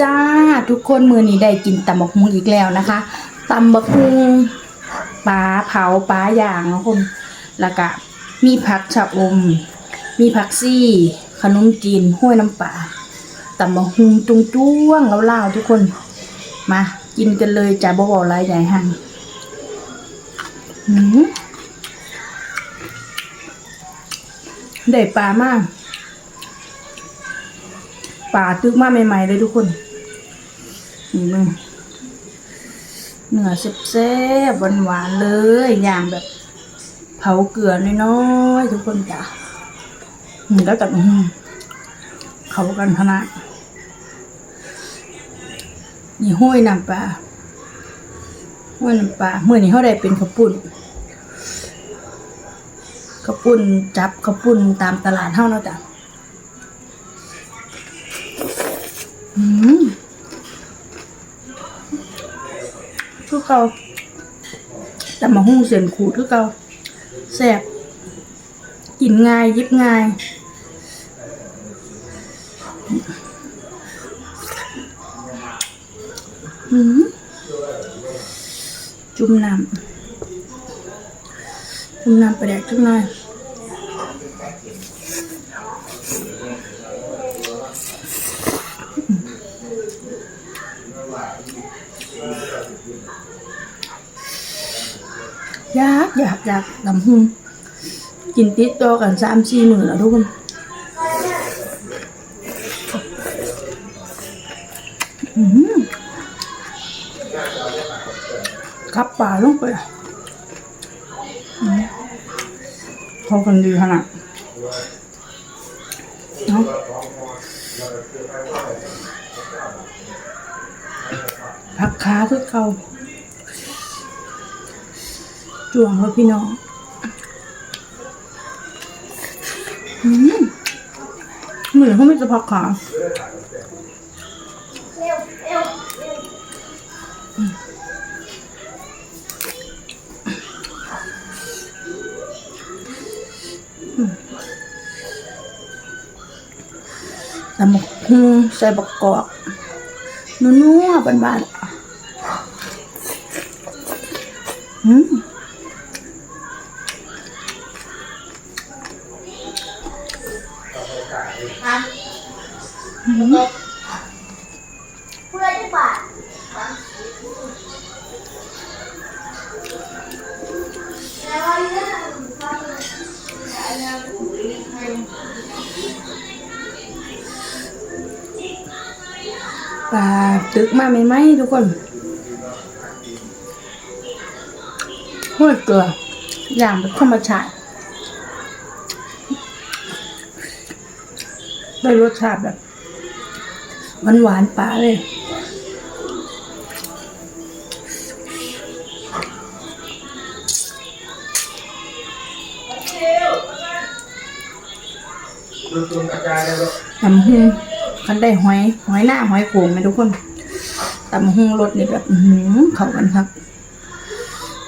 จ้าทุกคนมือนี้ได้กินตำบักฮุงอีกแล้วนะคะตำบักฮุงปลาเผาปลาย่างนะคุณแล้วก็มีผักชะอม มีผักซี่ขนมจีนห้วยน้ำปลาตำบักฮุงตุงจ้วงแล้วล่าๆทุกคนมากินกันเลยจ้าบ่บอกไรใหญ่หังได้ปลามาก ป่าตึกมาใหม่ ๆ เลยทุกคน นี่มึงเนื้อแซ่บๆหวานๆเลยอย่างแบบ เผาเกลือน้อยๆทุกคนจ้ะแล้วแต่เขากันขนาดนี่ห้วยน้ำปลาห้วยน้ำปลาเมื่อนี้เขาได้เป็นข้าวปุ้นข้าวปุ้นจับข้าวปุ้นตามตลาดเท่าเนาะจ้ะ คือเกาแต่มาหุ้งเสียนขูดคือเกาแซ่บกินง่ายยิบง่ายอืมจุ่มน้ำจุ่มน้ำไปแดกจักหน่อย ยากอยากอยากดำหุ่มกินติดต่อกันสามสี่หมื้อแล้วทุกคนอื้อหือขับป่าลงไปเขากันดีขนาดเนาะ ผักขาคือเก่าจวงแล้วพี่น้องเหมือนเขาไม่จะพักขาแต่หมกฮูใส่บักกอกนัวๆบานๆ อืมพูดอะไรดี ห้วยเกลือ อย่างแบบธรรมชาติได้รสชาติแบบหวานหวานๆปลาเลยตูนกระจายเลยลูกตำหุงคันได้หอย หอยหน้าหอยโขงไหมทุกคนตำหุงรสนี่แบบ อื้อหือเข้ากันครับ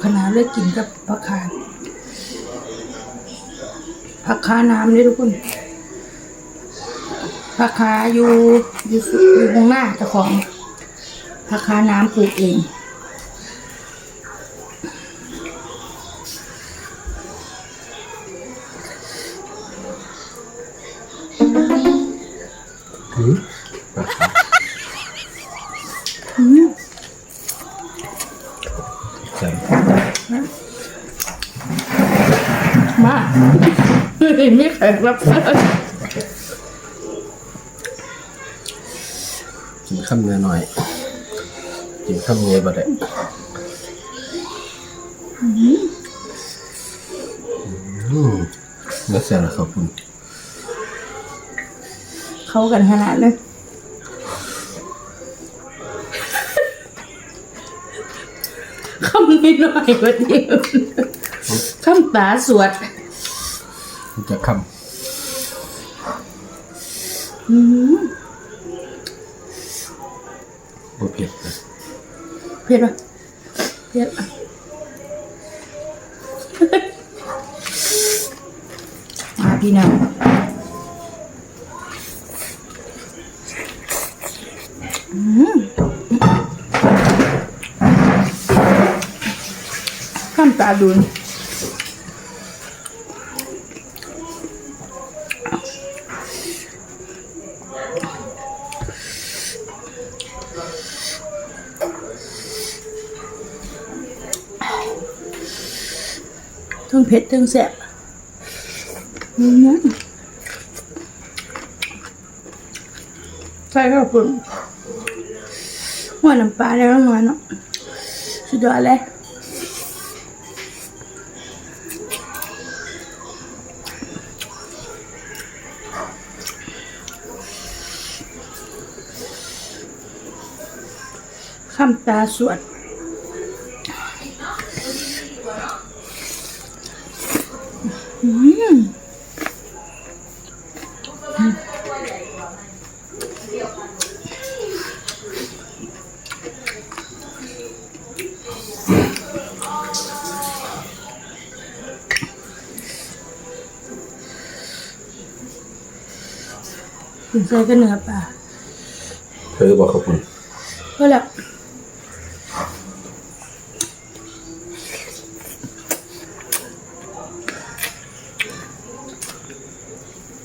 มเขาชนะคักขนาดเลยกินกับผักคาผักคาน้ำเลยทุกคนผักคาอยู่อยู่อยู่ตรงหน้าเจ้าของผักคาน้ำปลูกเอง มีแขกรับเชิญกินข้ามเนื้อหน่อย กินข้ามเนื้อบ่ได้อืมเนื้อเสียแล้วครับคุณเข้ากันขนาดเลยคำนี้หน่อยกว่าเดียวคำตาสวด มันจะข้ามอืมบ่เผ็ดนะเผ็ดปะเผ็ดอะมาพี่น้องอืมข้ามตาดุน ทั้งเผ็ดทั้งแซ่บอืมใช่ครับคุณหัวน้ำปลาแล้วหน่อยเนาะสุดยอดเลย คำตาสวดอืมถึงใส่ก็เนื้อปลาเธอบอกครับคุณก็แล้ว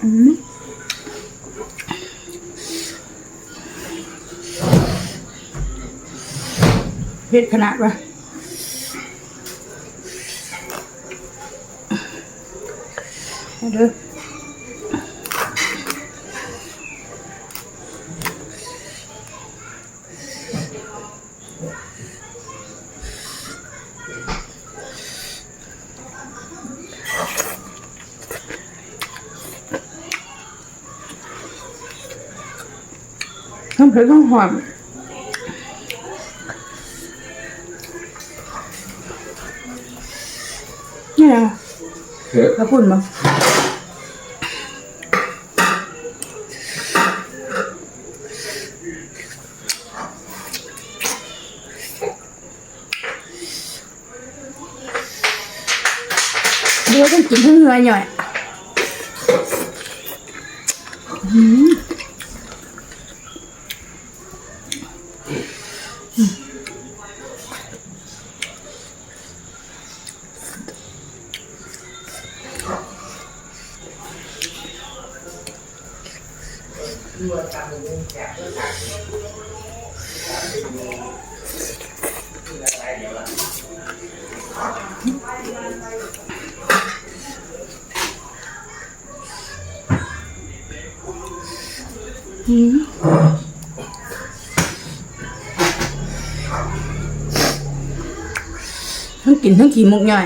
เผ็ดขนาดวะเอาเด้อ ทั้งเผ็ดทั้งหอมนี่นะเผ็ดกระปุ่นมั้งเดี๋ยวต้องกิ ทั้งกินทั้งขี่มุกย่อย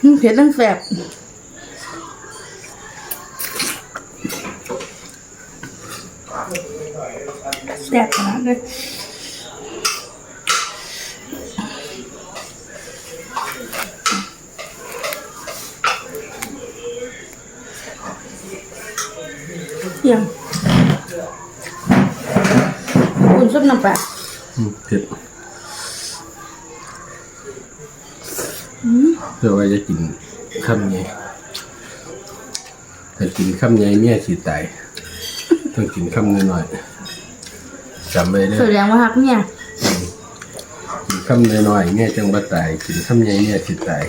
ทั้งเผ็ดทั้งแสบแสบขนาดเลยเยี่ยม คุณซุปน้ำปลาอืมเผ็ดเพื่อว่าจะกินข้ามไงถ้ากินข้ามไงเมียสิตายต้องกินข้ามเนื้อหน่อยจำไว้เด้แสอดงว่าฮักเนี่ยกินข้ามเนื้อหน่อยเมียจังบ่ตายกินข้ามไงเมียสิตาย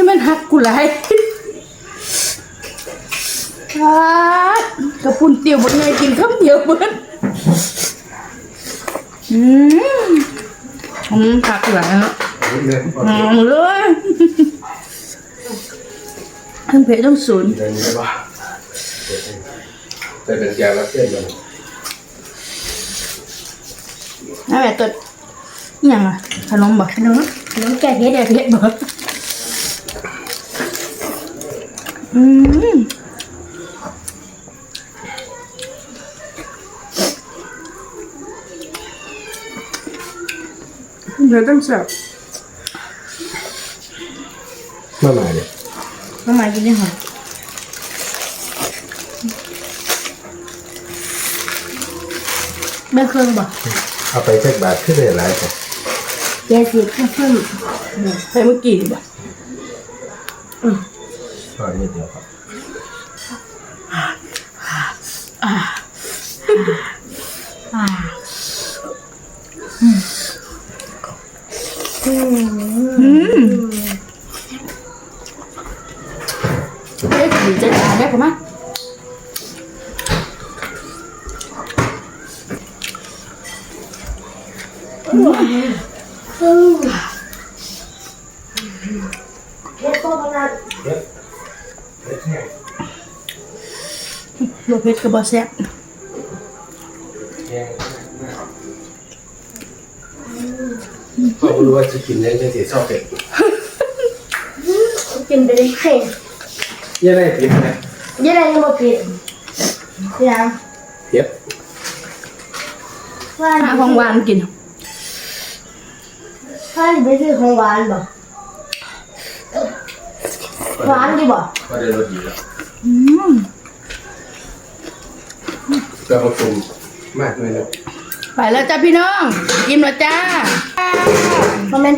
ที่มัน ที่มันฮักกูไรฮักกระปุ่นเตียวบนไงกินข้าวเดียวเบิ้ลอืมอืมผักเหลืองอะหอมเลยทั้งเผ็ดทั้งศูนย์ได้ไหมวะใส่เป็นแกงแล้วเส้นมันน่าแบบตัวอหย่างอะขนมบ่ขนมขนมแก้เผ็ดแก่เผ็ดบ่ อืมเดี๋ยวต้องเสิร์ฟมามาเนี่ยมามากินได้หรอไม่เครื่องบ่เอาไปเช็คบาทขึ้นได้หลายแต่แก้เผ็ดก็เพิ่มไปเมื่อกี้บ่ ก็นิดเดียวครับเอ๊ะดีใจตายได้ผม อะเผ็ดก็ขนาดโลเพชรกับบอแซ่บก็ไม่รู้ว่าจะกินยังไงสิชอบเป็ดกินไปเลยเผ็ดยังไงผิดนะยังไงยังบ่เผ็ดยังเผ็ดว่าหาของหวานกินว่าไปซื้อของหวานบ่ หวานดีบ่ก็ได้รสดีแล้วอืมก็ผสมมากเลยนะ ไปแล้วจ้าพี่น้อง กินแล้วจ้ามันเป็น